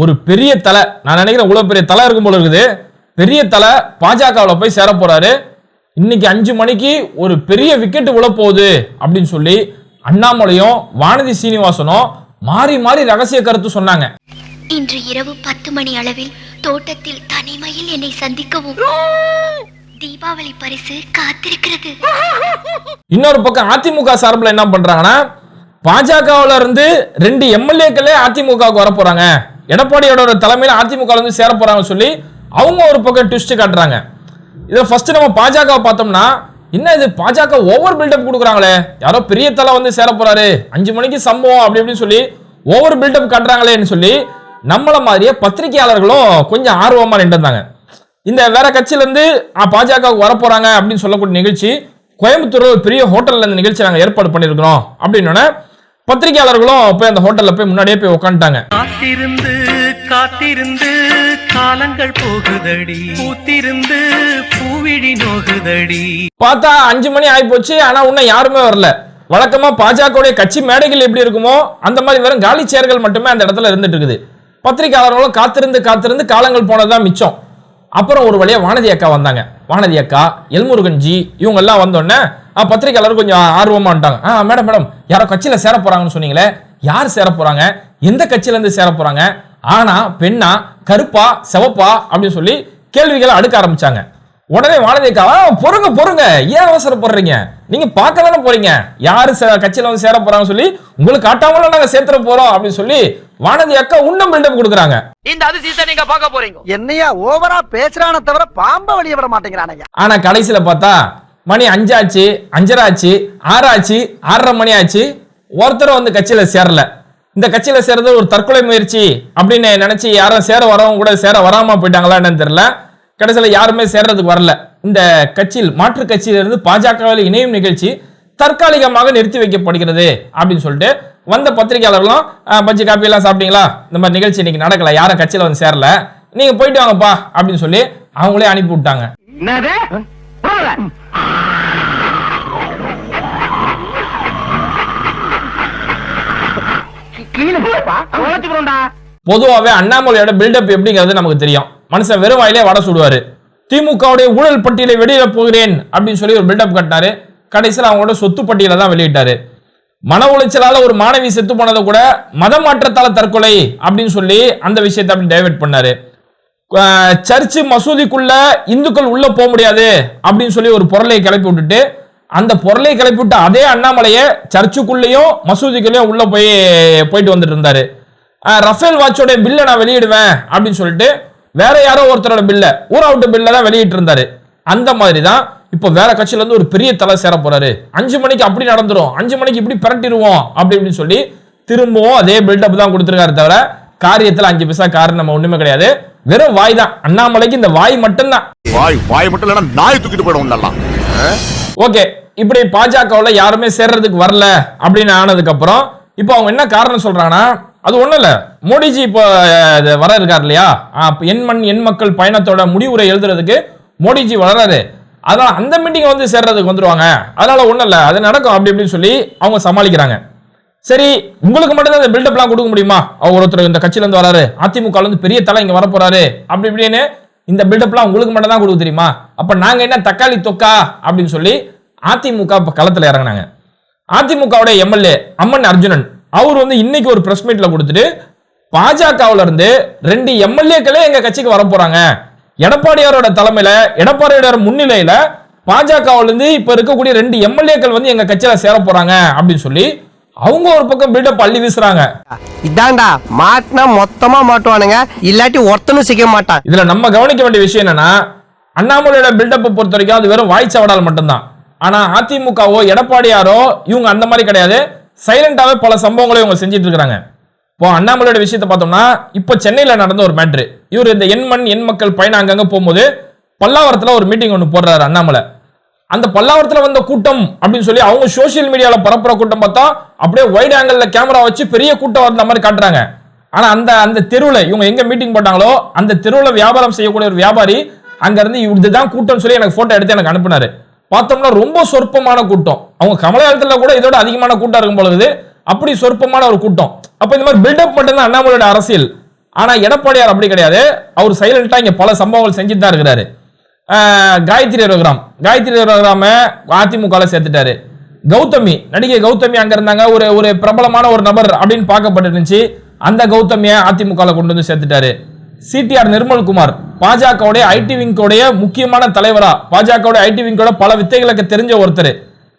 ஒரு பெரிய தலை நான் நினைக்கிறேன் இவ்வளோ பெரிய தலை இருக்கும் போல இருக்குது. பெரிய தலை பாஜகவில் போய் சேர போறாரு. இன்னைக்கு அஞ்சு மணிக்கு ஒரு பெரிய விக்கெட் விழ போகுது அப்படின்னு சொல்லி அண்ணாமலையும் வானதி சீனிவாசனும் மாறி மாறி ரகசிய கருத்து சொன்னாங்க. இன்று இரவு பத்து மணி அளவில் தோட்டத்தில் தனிமையில் என்னை சந்திக்கவும் தீபாவளி பரிசு காத்திருக்கிறது. இன்னொரு பக்கம் அதிமுக சார்பில் என்ன பண்றாங்கன்னா பாஜகவுல இருந்து ரெண்டு எம்எல்ஏக்களே அதிமுகவுக்கு வர போறாங்க. எடப்பாடியோட தலைமையில் அதிமுக வந்து சேர போறாங்க சொல்லி அவங்க ஒரு பக்கம் ட்விஸ்ட் காட்டுறாங்க. இதில் ஃபர்ஸ்ட் நம்ம பாஜக பார்த்தோம்னா என்ன இது பாஜக ஓவர் பில்டப் கொடுக்குறாங்களே? யாரோ பெரிய தலை வந்து சேர போறாரு. அஞ்சு மணிக்கு சம்பவம் அப்படி இப்படின்னு சொல்லி ஓவர் பில்டப் காட்டுறாங்களேன்னு சொல்லி நம்மளை மாதிரியே பத்திரிகையாளர்களும் கொஞ்சம் ஆர்வமாக நின்றுந்தாங்க இந்த வேற கட்சியிலேருந்து பாஜக பாஜகவுக்கு அப்படின்னு சொல்லக்கூடிய நிகழ்ச்சி கோயம்புத்தூர் ஒரு பெரிய ஹோட்டலில் இந்த நிகழ்ச்சி நாங்கள் ஏற்பாடு பண்ணியிருக்கிறோம் அப்படின்னு பத்திரிகையாளர்களும் போய் அந்த ஹோட்டல்ல போய் முன்னாடியே போய் உட்காந்துட்டாங்க காத்திருந்து காத்திருந்து காலங்கள் போகுதடி. பூத்திருந்து பூவிழி நோகுதடி. பார்த்தா அஞ்சு மணி ஆகி போச்சு ஆனா இன்னும் யாருமே வரல. வழக்கமா பாஜகவுடைய கட்சி மேடைகள் எப்படி இருக்குமோ அந்த மாதிரி வெறும் காலி சேர்கள் மட்டுமே அந்த இடத்துல இருந்துட்டு இருக்குது. பத்திரிகையாளர்களும் காத்திருந்து காத்திருந்து காலங்கள் போனதுதான் மிச்சம். அப்புறம் ஒரு வழியாக வானதி அக்கா வந்தாங்க. வானதி அக்கா எல்முருகன்ஜி இவங்கெல்லாம் வந்தோடனே பத்திரிகையாளர் கொஞ்சம் ஆர்வமா வந்துட்டாங்க ஆ மேடம் மேடம் யாரோ கட்சியில் சேர போகிறாங்கன்னு சொன்னீங்களே யார் சேர போகிறாங்க எந்த கட்சியிலேருந்து சேர போகிறாங்க ஆனா பெண்ணா கருப்பா சிவப்பா? அப்படின்னு சொல்லி கேள்விகளை அடுக்க ஆரம்பிச்சாங்க. உடனே வானதி அக்கா பொறுங்க பொறுங்க ஏன் அவசரப்படுறீங்க நீங்க பார்க்க தானே போறீங்க. யாரு சே- கட்சியில வந்து சேர போறாங்கன்னு சொல்லி உங்களுக்கு காட்டாமல நாங்க சேர்த்துற போறோம். அப்படின்னு சொல்லி வானதி அக்கா உன்னம் பில்டப் கொடுக்குறாங்க. இந்த அதிசயத்தை நீங்க பார்க்க போறீங்க. என்னையா ஓவரா பேசுறானே தவிர பாம்ப வெளிய விட மாட்டேங்கிறானய்யா ஆனா கடைசியில பார்த்தா மணி அஞ்சாச்சு அஞ்சரை ஆச்சு ஆறாச்சு ஆறரை மணி ஆச்சு ஒருத்தரும் வந்து கட்சியில சேரல. இந்த கட்சியில சேர்றது ஒரு தற்கொலை முயற்சி அப்படின்னு நினைச்சு யாரும் சேர வரவங்க கூட சேர வராம போயிட்டாங்களா என்னன்னு தெரியல. கடைசியில யாருமே சேர்றதுக்கு வரல. இந்த கட்சியில் மாற்று கட்சியிலிருந்து பாஜகவில் இணையும் நிகழ்ச்சி தற்காலிகமாக நிறுத்தி வைக்கப்படுகிறது அப்படின்னு சொல்லிட்டு வந்த பத்திரிகையாளர்களும் "அஹ், பஜ்ஜி காப்பி எல்லாம் சாப்பிட்டீங்களா? இந்த மாதிரி நிகழ்ச்சி இன்னைக்கு நடக்கல. யாரும் கட்சியில வந்து சேரல. நீங்க போயிட்டு வாங்கப்பா அப்படின்னு சொல்லி அவங்களே அனுப்பி விட்டாங்க. என்னது? பொதுவாகவே அண்ணாமலையோட பில்டப் எப்படிங்கிறது நமக்கு தெரியும். மனுஷன் வெறும் வாயிலே வடை சுடுவாரு. திமுகவுடைய ஊழல் பட்டியலை வெளியிட போகிறேன் அப்படின்னு சொல்லி ஒரு பில்டப் கட்டினாரு. கடைசியில் அவங்களோட சொத்து பட்டியலை தான் வெளியிட்டாரு. மன உளைச்சலால ஒரு மாணவி செத்து போனதை கூட மத மாற்றத்தால தற்கொலை அப்படின்னு சொல்லி அந்த விஷயத்தை அப்படி டைவெர்ட் பண்ணாரு. சர்ச்சு மசூதிக்குள்ள இந்துக்கள் உள்ள போக முடியாது அப்படின்னு சொல்லி ஒரு பொருளை கிளப்பி விட்டுட்டு அந்த பொருளை கிளப்பி விட்ட அதே அண்ணாமலையை சர்ச்சுக்குள்ளேயும் மசூதிக்குள்ளேயும் உள்ள போய் போயிட்டு வந்துட்டு இருந்தாரு. ரஃபேல் வாட்சோட பில்லை நான் வெளியிடுவேன் அப்படின்னு சொல்லிட்டு வேற யாரோ ஒருத்தரோட பில்ல ஊர் அவுட் பில்ல தான் வெளியிட்டு இருந்தாரு அந்த மாதிரி தான் இப்போ வேற கட்சியில இருந்து ஒரு பெரிய தலை சேர போறாரு. அஞ்சு மணிக்கு அப்படி நடந்துரும். அஞ்சு மணிக்கு இப்படி பிரட்டிடுவோம் அப்படி இப்படின்னு சொல்லி திரும்பவும் அதே பில்டப் தான் கொடுத்துருக்காரு தவிர காரியத்துல அஞ்சு பைசா காரணம் நம்ம ஒண்ணுமே கிடையாது. வெறும் வாய் தான். அண்ணாமலைக்கு இந்த வாய் மட்டும்தான். வாய் வாய் மட்டும் இல்லைன்னா நாய் தூக்கிட்டு போயிடும் ஓகே இப்படி பாஜகவுல யாருமே சேர்றதுக்கு வரல அப்படின்னு ஆனதுக்கு அப்புறம் இப்போ அவங்க என்ன காரணம் சொல்றாங்கன்னா அது ஒண்ணும் இல்ல. மோடிஜி இப்போ வர இருக்கார் இல்லையா? என் மண் என் மக்கள் பயணத்தோட முடிவுரை எழுதுறதுக்கு மோடிஜி வளராரு அதனால் அந்த மீட்டிங் வந்து சேர்றதுக்கு வந்துடுவாங்க அதனால ஒன்றும் இல்லை. அது நடக்கும் அப்படி இப்படின்னு சொல்லி அவங்க சமாளிக்கிறாங்க. சரி உங்களுக்கு மட்டும் தான் இந்த பில்டப்லாம் கொடுக்க முடியுமா? அவர் ஒருத்தர் இந்த கட்சியிலேருந்து வராரு. அதிமுகலேருந்து பெரிய தலை இங்கே வரப்போறாரு. அப்படி இப்படின்னு இந்த பில்டப்லாம் உங்களுக்கு மட்டும் தான் கொடுக்க தெரியுமா? அப்போ நாங்கள் என்ன தக்காளி தொக்கா? அப்படின்னு சொல்லி அதிமுக இப்போ களத்தில் இறங்குனாங்க. அதிமுகவுடைய எம்எல்ஏ அம்மன் அர்ஜுனன் அவர் வந்து இன்னைக்கு ஒரு ப்ரெஸ் மீட்டில் கொடுத்துட்டு பாஜகவுல இருந்து ரெண்டு எம்எல்ஏக்களே எங்கள் கட்சிக்கு வர எடப்பாடியாரோட தலைமையில எடப்பாடியாரோட முன்னிலையில பாஜகவுல இருந்து இப்ப இருக்கக்கூடிய ரெண்டு எம்எல்ஏக்கள் வந்து எங்க கட்சியில சேர போறாங்க அப்படின்னு சொல்லி அவங்க ஒரு பக்கம் பில்டப் அள்ளி வீசுறாங்க. இதான்டா மாட்டினா மொத்தமா மாட்டுவானுங்க இல்லாட்டி ஒருத்தனும் சிக்க மாட்டான். இதுல நம்ம கவனிக்க வேண்டிய விஷயம் என்னன்னா அண்ணாமலையோட பில்டப்பை பொறுத்த வரைக்கும் அது வெறும் வாய்ச்சவடால் மட்டும்தான். ஆனா அதிமுகவோ எடப்பாடியாரோ இவங்க அந்த மாதிரி கிடையாது. சைலண்டாவே பல சம்பவங்களை இவங்க செஞ்சிட்டு இருக்காங்க இப்போ அண்ணாமலையோட விஷயத்தை பார்த்தோம்னா இப்போ சென்னையில் நடந்த ஒரு மேட்ரு இவர் இந்த எண் மண் எண் மக்கள் பயணம் அங்கங்கே போகும்போது பல்லாவரத்தில் ஒரு மீட்டிங் ஒன்று போடுறாரு அண்ணாமலை. அந்த பல்லாவரத்தில் வந்த கூட்டம் அப்படின்னு சொல்லி அவங்க சோஷியல் மீடியாவில் பரப்புற கூட்டம் பார்த்தா அப்படியே வைட் ஆங்கிளில் கேமரா வச்சு பெரிய கூட்டம் வந்த மாதிரி காட்டுறாங்க. ஆனால் அந்த அந்த தெருவில் இவங்க எங்கே மீட்டிங் போட்டாங்களோ அந்த தெருவில் வியாபாரம் செய்யக்கூடிய ஒரு வியாபாரி அங்கேருந்து இதுதான் கூட்டம்னு சொல்லி எனக்கு ஃபோட்டோ எடுத்து எனக்கு அனுப்புனாரு. பார்த்தோம்னா ரொம்ப சொற்பமான கூட்டம். அவங்க கமலகாலத்தில் கூட இதோட அதிகமான கூட்டம் இருக்கும் பொழுது அப்படி சொற்பமான ஒரு கூட்டம். அப்ப இந்த மாதிரி பில்டப் மட்டும்தான் அண்ணாமலையோட அரசியல். ஆனா எடப்பாடியார் அப்படி கிடையாது. அவர் சைலண்டா இங்க பல சம்பவங்கள் செஞ்சுட்டு தான் இருக்கிறாரு. காயத்ரி ரகுராம். காயத்ரி ரகுராம அதிமுகவில் சேர்த்துட்டாரு. கௌதமி நடிகை கௌதமி அங்க இருந்தாங்க. ஒரு ஒரு பிரபலமான ஒரு நபர் அப்படின்னு பார்க்கப்பட்டிருந்துச்சு. அந்த கௌதமியை அதிமுகவில் கொண்டு வந்து சேர்த்துட்டாரு. சிடிஆர் நிர்மல்குமார் பாஜகவுடைய ஐடி விங்கோடைய முக்கியமான தலைவரா. பாஜகவுடைய ஐடி விங்கோட பல வித்தைகளுக்கு தெரிஞ்ச ஒருத்தர்.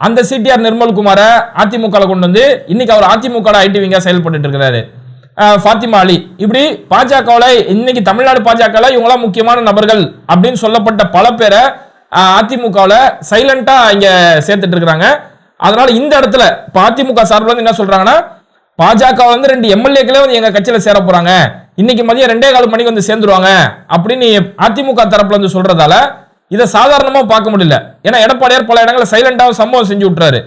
அந்த சிடிஆர் நிர்மல்குமாரை அதிமுகவில் கொண்டு வந்து இன்னைக்கு அவர் அதிமுக ஐடி விங்கா செயல்பட்டு இருக்கிறாரு. ஃபாத்திமா அலி. இப்படி பாஜகவில் இன்னைக்கு தமிழ்நாடு பாஜகவில் இவங்களாம் முக்கியமான நபர்கள் அப்படின்னு சொல்லப்பட்ட பல பேரை அதிமுகவில் சைலண்ட்டாக இங்கே சேர்த்துட்டு இருக்கிறாங்க. அதனால இந்த இடத்துல இப்போ அதிமுக சார்பில் வந்து என்ன சொல்றாங்கன்னா பாஜக வந்து ரெண்டு எம்எல்ஏக்களே வந்து எங்கள் கட்சியில் சேர போகிறாங்க இன்னைக்கு மதியம் ரெண்டே கால் மணிக்கு வந்து சேர்ந்துருவாங்க அப்படின்னு அதிமுக தரப்புல வந்து சொல்றதால இதை சாதாரணமாக பார்க்க முடியல. ஏன்னா எடப்பாடியார் பல இடங்களில் சைலண்டாக சம்பவம் செஞ்சு விட்டுறாரு.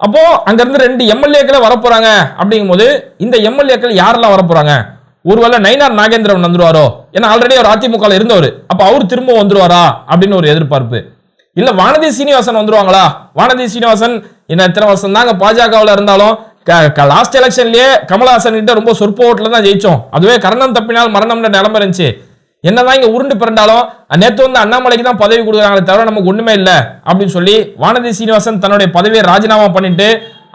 அப்போ அங்கேருந்து ரெண்டு எம்எல்ஏக்களை வரப்போறாங்க அப்படிங்கும்போது இந்த எம்எல்ஏக்கள் யாரெல்லாம் வரப்போறாங்க? ஒருவேளை நயினார் நாகேந்திரன் வந்துருவாரோ? ஏன்னா ஆல்ரெடி அவர் அதிமுக இருந்தவர். அப்போ அவர் திரும்ப வந்துருவாரா? அப்படின்னு ஒரு எதிர்பார்ப்பு. இல்ல வானதி சீனிவாசன் வந்துருவாங்களா? வானதி சீனிவாசன் என்ன எத்தனை வருஷம் தாங்க பாஜகவில் இருந்தாலும் லாஸ்ட் எலெக்ஷன்லயே கமல்ஹாசன் கிட்ட ரொம்ப சொற்ப ஓட்டில் தான் ஜெயிச்சோம். அதுவே கரணம் தப்பினால் மரணம்னு நிலம இருந்துச்சு. என்னதான் இங்க உருண்டு பிறண்டாலும் நேற்று வந்து அண்ணாமலைக்கு தான் பதவி கொடுக்குறாங்களே தவிர நமக்கு ஒண்ணுமே இல்லை அப்படின்னு சொல்லி வானதி சீனிவாசன் தன்னுடைய பதவியை ராஜினாமா பண்ணிட்டு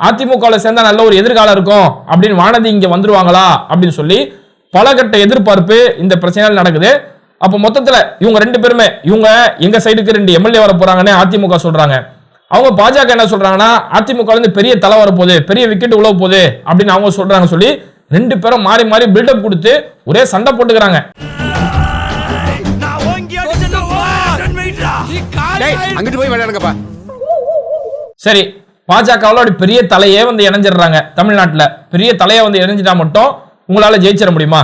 அதிமுகவில் சேர்ந்தா நல்ல ஒரு எதிர்காலம் இருக்கும் அப்படின்னு வானதி இங்க வந்துருவாங்களா அப்படின்னு சொல்லி பல கட்ட எதிர்பார்ப்பு இந்த பிரச்சனையால் நடக்குது. அப்போ மொத்தத்தில் இவங்க ரெண்டு பேருமே இவங்க எங்க சைடுக்கு ரெண்டு எம்எல்ஏ வர போறாங்கன்னு அதிமுக சொல்றாங்க. அவங்க பாஜக என்ன சொல்றாங்கன்னா அதிமுக வந்து பெரிய தலை வரப்போகுது பெரிய விக்கெட் உழவு போகுது அப்படின்னு அவங்க சொல்றாங்க சொல்லி ரெண்டு பேரும் மாறி மாறி பில்டப் கொடுத்து ஒரே சண்டை போட்டுக்கிறாங்க. அங்கிட்டு போய் விளையாடுங்கப்பா. சரி பாஜகவில் அப்படி பெரிய தலையே வந்து இணைஞ்சிடுறாங்க தமிழ்நாட்டில். பெரிய தலையை வந்து இணைஞ்சிட்டா மட்டும் உங்களால ஜெயிச்சிட முடியுமா?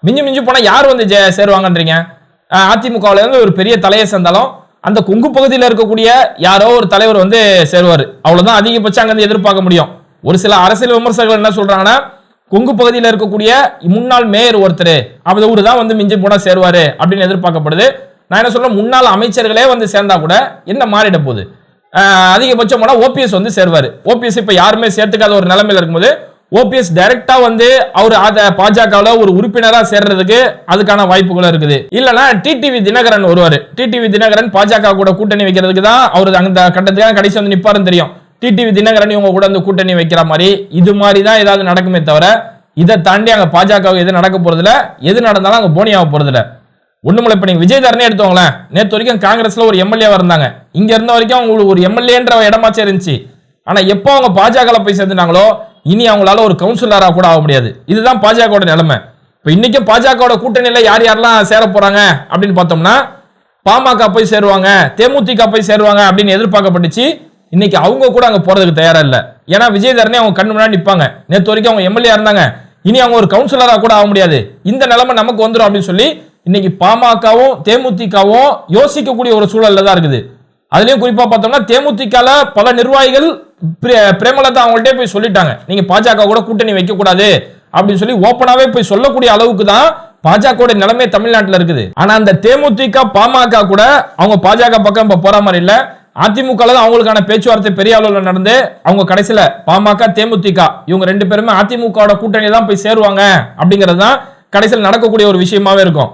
மிஞ்சி மிஞ்சி போனா யார் வந்து ஜெ- சேருவாங்கன்றீங்க? அதிமுகவில் அதிமுகவுல இருந்து ஒரு பெரிய தலையை சேர்ந்தாலும் அந்த கொங்கு பகுதியில் இருக்கக்கூடிய யாரோ ஒரு தலைவர் வந்து சேருவார். அவ்வளவுதான். அதிகபட்சம் அங்கேருந்து எதிர்பார்க்க முடியும். ஒரு சில அரசியல் விமர்சகர்கள் என்ன சொல்றாங்கன்னா கொங்கு பகுதியில் இருக்கக்கூடிய முன்னாள் மேயர் ஒருத்தர் அவர் தான் வந்து மிஞ்சி போனால் சேருவாரு அப்படின்னு எதிர்பார்க்கப்படுது. நான் என்ன சொல்கிறேன் முன்னாள் அமைச்சர்களே வந்து சேர்ந்தா கூட என்ன மாறிட போகுது? அதிகபட்சம் போனால் ஓபிஎஸ் வந்து சேர்வார். ஓபிஎஸ் இப்போ யாருமே சேர்த்துக்காத ஒரு நிலைமையில் இருக்கும்போது ஓபிஎஸ் டைரக்டா வந்து அவர் அத பாஜகவில் ஒரு உறுப்பினராக சேர்றதுக்கு அதுக்கான வாய்ப்புகளும் இருக்குது. இல்லைனா டிடிவி தினகரன் ஒருவர் டிடிவி தினகரன் பாஜக கூட கூட்டணி வைக்கிறதுக்கு தான் அவர் அந்த கட்டத்துக்காக கடைசி வந்து நிப்பாருன்னு தெரியும். டிடிவி தினகரன் இவங்க கூட வந்து கூட்டணி வைக்கிற மாதிரி இது மாதிரி தான் ஏதாவது நடக்குமே தவிர இதை தாண்டி அங்கே பாஜக எது நடக்க போறதில்ல. எது நடந்தாலும் அங்கே போனியாக போறதில்லை. ஒண்ணுமில்ல இப்ப நீங்க விஜயதரனே எடுத்துவாங்களேன் நேத்து வரைக்கும் காங்கிரஸ்ல ஒரு எம்எல்ஏ இருந்தாங்க. இங்க இருந்த வரைக்கும் அவங்களுக்கு ஒரு எம்எல்ஏன்ற இடமாச்சே இருந்துச்சு. ஆனா எப்போ அவங்க பாஜக போய் சேர்ந்துட்டாங்களோ இனி அவங்களால ஒரு கவுன்சிலரா கூட ஆக முடியாது. இதுதான் பாஜகவோட நிலைமை. இப்ப இன்னைக்கு பாஜகவோட கூட்டணியில யார் யாரெல்லாம் சேர போறாங்க அப்படின்னு பார்த்தோம்னா பாமக போய் சேருவாங்க தேமுதிக போய் சேருவாங்க அப்படின்னு எதிர்பார்க்கப்பட்டுச்சு. இன்னைக்கு அவங்க கூட அங்க போறதுக்கு தயாரா இல்ல. ஏன்னா விஜயதரனே அவங்க கண்ணு முன்னாடி நிற்பாங்க நேற்று வரைக்கும் அவங்க எம்எல்ஏ இருந்தாங்க. இனி அவங்க ஒரு கவுன்சிலரா கூட ஆக முடியாது. இந்த நிலைமை நமக்கு வந்துடும் அப்படின்னு சொல்லி இன்னைக்கு பாமகவும் தேமுதிகவும் யோசிக்கக்கூடிய ஒரு சூழல்ல தான் இருக்குது. அதுலயும் குறிப்பா பார்த்தோம்னா தேமுதிகல பல நிர்வாகிகள் பிரேமலதா அவங்கள்ட்டே போய் சொல்லிட்டாங்க. நீங்க பாஜக கூட கூட்டணி வைக்க கூடாது அப்படின்னு சொல்லி ஓப்பனாவே போய் சொல்லக்கூடிய அளவுக்கு தான் பாஜக நிலைமை தமிழ்நாட்டில் இருக்குது. ஆனா அந்த தேமுதிக பாமக கூட அவங்க பாஜக பக்கம் இப்ப போற மாதிரி இல்ல. அதிமுக தான் அவங்களுக்கான பேச்சுவார்த்தை பெரிய அளவில் நடந்து அவங்க கடைசியில பாமக தேமுதிக இவங்க ரெண்டு பேருமே அதிமுகவோட கூட்டணி தான் போய் சேருவாங்க அப்படிங்கிறது தான் கடைசியில் நடக்கக்கூடிய ஒரு விஷயமாவே இருக்கும்.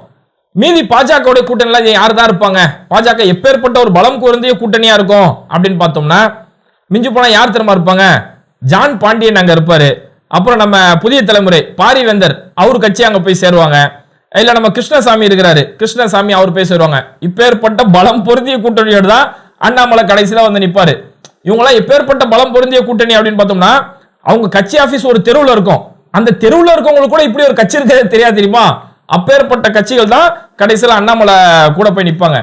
மீதி பாஜகவுடைய கூட்டணியில யார் தான் இருப்பாங்க? பாஜக எப்பேற்பட்ட ஒரு பலம் குறைந்திய கூட்டணியா இருக்கும் அப்படின்னு பார்த்தோம்னா மிஞ்சு போனா யார் திரும்ப இருப்பாங்க? ஜான் பாண்டியன் அங்க இருப்பாரு. அப்புறம் நம்ம புதிய தலைமுறை பாரிவேந்தர் அவர் கட்சி அங்க போய் சேருவாங்க. இல்ல நம்ம கிருஷ்ணசாமி இருக்கிறாரு. கிருஷ்ணசாமி அவர் போய் சேருவாங்க. இப்பேற்பட்ட பலம் பொருந்திய கூட்டணியோடு தான் அண்ணாமலை கடைசியில வந்து நிப்பாரு. இவங்களாம் எப்பேற்பட்ட பலம் பொருந்திய கூட்டணி அப்படின்னு பார்த்தோம்னா அவங்க கட்சி ஆஃபீஸ் ஒரு தெருவில் இருக்கும். அந்த தெருவில் இருக்கவங்களுக்கு கூட இப்படி ஒரு கட்சி இருக்கிறது தெரியாது தெரியுமா? அப்பேற்பட்ட கட்சிகள் தான் கடைசியில் அண்ணாமலை கூட போய் நிற்பாங்க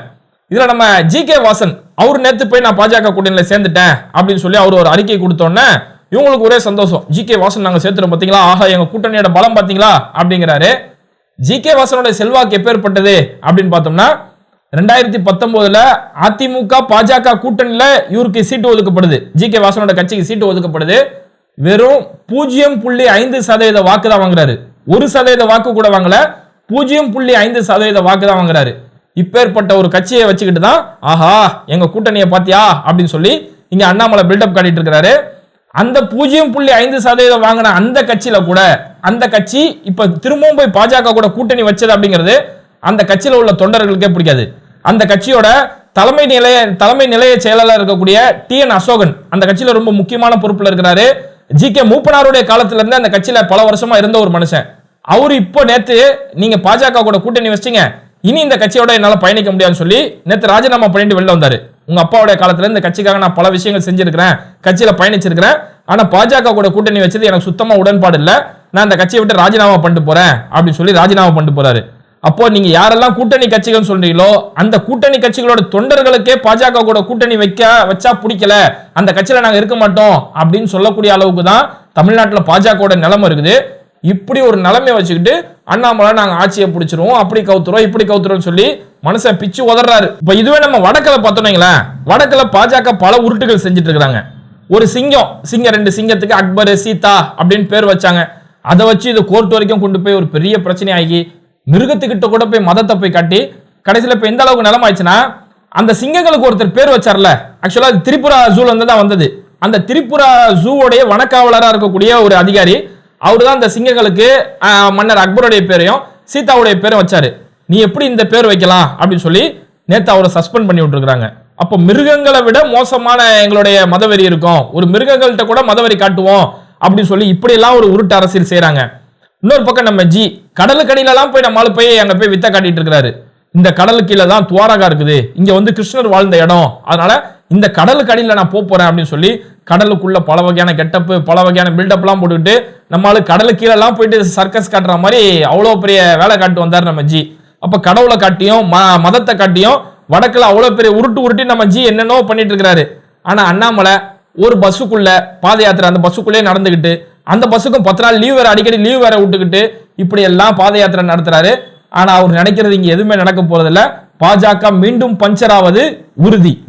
இதில் நம்ம ஜி கே வாசன் அவர் நேற்று போய் நான் பாஜக கூட்டணியில் சேர்ந்துட்டேன் அப்படின்னு சொல்லி அவர் ஒரு அறிக்கை கொடுத்தோன்னே இவங்களுக்கு ஒரே சந்தோஷம். ஜி கே வாசன் நாங்கள் சேர்த்துறோம் பார்த்தீங்களா ஆஹா எங்கள் கூட்டணியோட பலம் பார்த்தீங்களா அப்படிங்கிறாரு. ஜி கே வாசனோட செல்வாக்கு எப்பேற்பட்டது அப்படின்னு பார்த்தோம்னா ரெண்டாயிரத்தி பத்தொன்பதுல அதிமுக பாஜக கூட்டணியில் இவருக்கு சீட்டு ஒதுக்கப்படுது. ஜி கே வாசனோட கட்சிக்கு சீட்டு ஒதுக்கப்படுது. வெறும் பூஜ்ஜியம் புள்ளி ஐந்து சதவீத வாக்கு தான் வாங்குறாரு. ஒரு சதவீத வாக்கு கூட வாங்கல. பூஜ்ஜியம் புள்ளி ஐந்து சதவீத வாக்கு தான் வாங்குறாரு. இப்பேற்பட்ட ஒரு கட்சியை வச்சுக்கிட்டு தான் ஆஹா எங்க கூட்டணியை பாத்தியா அப்படின்னு சொல்லி இங்க அண்ணாமலை பில்டப் காட்டிட்டு இருக்கிறாரு. அந்த பூஜ்ஜியம் புள்ளி ஐந்து சதவீதம் வாங்கின அந்த கட்சியில கூட அந்த கட்சி இப்ப திரும்பவும் போய் பாஜக கூட கூட்டணி வச்சது அப்படிங்கிறது அந்த கட்சியில உள்ள தொண்டர்களுக்கே பிடிக்காது. அந்த கட்சியோட தலைமை நிலைய தலைமை நிலைய செயலாளர் இருக்கக்கூடிய டி என் அசோகன் அந்த கட்சியில ரொம்ப முக்கியமான பொறுப்புல இருக்கிறாரு. ஜி கே மூப்பனாருடைய காலத்துல இருந்து அந்த கட்சியில பல வருஷமா இருந்த ஒரு மனுஷன். அவரு இப்போ நேத்து நீங்க பாஜக கூட கூட்டணி வச்சிங்க இனி இந்த கட்சியோட என்னால பயணிக்க முடியாதுன்னு சொல்லி நேத்து ராஜினாமா பண்ணிட்டு வெளில வந்தாரு. உங்க அப்பாவுடைய காலத்துல இந்த கட்சிக்காக நான் பல விஷயங்கள் செஞ்சிருக்கிறேன் கட்சியில பயணிச்சிருக்கிறேன். ஆனா பாஜக கூட கூட்டணி வச்சது எனக்கு சுத்தமா உடன்பாடு இல்ல. நான் இந்த கட்சியை விட்டு ராஜினாமா பண்ணிட்டு போறேன் அப்படின்னு சொல்லி ராஜினாமா பண்ணிட்டு போறாரு. அப்போ நீங்க யாரெல்லாம் கூட்டணி கட்சிகள் சொல்றீங்களோ அந்த கூட்டணி கட்சிகளோட தொண்டர்களுக்கே பாஜக கூட கூட்டணி வைக்க வச்சா பிடிக்கல. அந்த கட்சியில நாங்க இருக்க மாட்டோம் அப்படின்னு சொல்லக்கூடிய அளவுக்கு தான் தமிழ்நாட்டில் பாஜகவோட நிலைமை இருக்குது. இப்படி ஒரு நிலைமையை வச்சுக்கிட்டு அண்ணாமலை நாங்கள் ஆட்சியை பிடிச்சிருவோம் அப்படி கவுத்துறோம் இப்படி கவுத்துறோம்னு சொல்லி மனுஷன் பிச்சு உதறாரு இப்போ இதுவே நம்ம வடக்கில் பார்த்தோன்னீங்களேன் வடக்கில் பாஜக பல உருட்டுகள் செஞ்சுட்டு இருக்கிறாங்க. ஒரு சிங்கம் சிங்கம் ரெண்டு சிங்கத்துக்கு அக்பர் சீதா அப்படின்னு பேர் வச்சாங்க. அதை வச்சு இது கோர்ட் வரைக்கும் கொண்டு போய் ஒரு பெரிய பிரச்சனை ஆகி மிருகத்துக்கிட்ட கூட போய் மதத்தை போய் காட்டி கடைசியில் இப்போ எந்த அளவுக்கு நிலம் ஆயிடுச்சுன்னா அந்த சிங்கங்களுக்கு ஒருத்தர் பேர் வச்சார்ல ஆக்சுவலாக அது திரிபுரா ஜூல இருந்து தான் வந்தது. அந்த திரிபுரா ஜூவோடைய வனக்காவலராக இருக்கக்கூடிய ஒரு அதிகாரி அவர் தான் அந்த சிங்கங்களுக்கு மன்னர் அக்பருடைய பேரையும் சீதாவுடைய பேரும் வச்சாரு. நீ எப்படி இந்த பேர் வைக்கலாம் அப்படின்னு சொல்லி நேத்து அவரை சஸ்பெண்ட் பண்ணி விட்டுருக்காங்க அப்போ மிருகங்களை விட மோசமான எங்களுடைய மதவெறி இருக்கும். ஒரு மிருகங்கள்கிட்ட கூட மதவெறி காட்டுவோம் அப்படின்னு சொல்லி இப்படியெல்லாம் ஒரு உருட்டு அரசியல் செய்கிறாங்க இன்னொரு பக்கம் நம்ம ஜி கடலுக்கடியிலலாம் போய் நம்மளால போய் அங்கே போய் வித்த காட்டிட்டு இருக்கிறாரு இந்த கடலு கீழே தான் துவாரகா இருக்குது. இங்கே வந்து கிருஷ்ணர் வாழ்ந்த இடம். அதனால இந்த கடலுக்கு அடியில் நான் போக போகிறேன் அப்படின்னு சொல்லி கடலுக்குள்ள பல வகையான கெட்டப்பு பல வகையான பில்டப்லாம் போட்டுக்கிட்டு நம்மளால கடலை கீழெல்லாம் போயிட்டு சர்க்கஸ் காட்டுற மாதிரி அவ்வளோ பெரிய வேலை காட்டு வந்தார் நம்ம ஜி. அப்போ கடவுளை காட்டியும் ம- மதத்தை காட்டியும் வடக்கில் அவ்வளோ பெரிய உருட்டு உருட்டி நம்ம ஜி என்னென்னோ பண்ணிட்டு இருக்கிறாரு. ஆனால் அண்ணாமலை ஒரு பஸ்ஸுக்குள்ள பாத யாத்திரை அந்த பஸ்ஸுக்குள்ளே நடந்துக்கிட்டு அந்த பஸ்ஸுக்கும் பத்து நாள் லீவ் வேற அடிக்கடி லீவ் வேற விட்டுக்கிட்டு இப்படி எல்லாம் பாத யாத்திரை நடத்துறாரு. ஆனா அவர் நினைக்கிறது இங்க எதுவுமே நடக்க போறதில்ல. பாஜக மீண்டும் பஞ்சர் ஆவது உறுதி.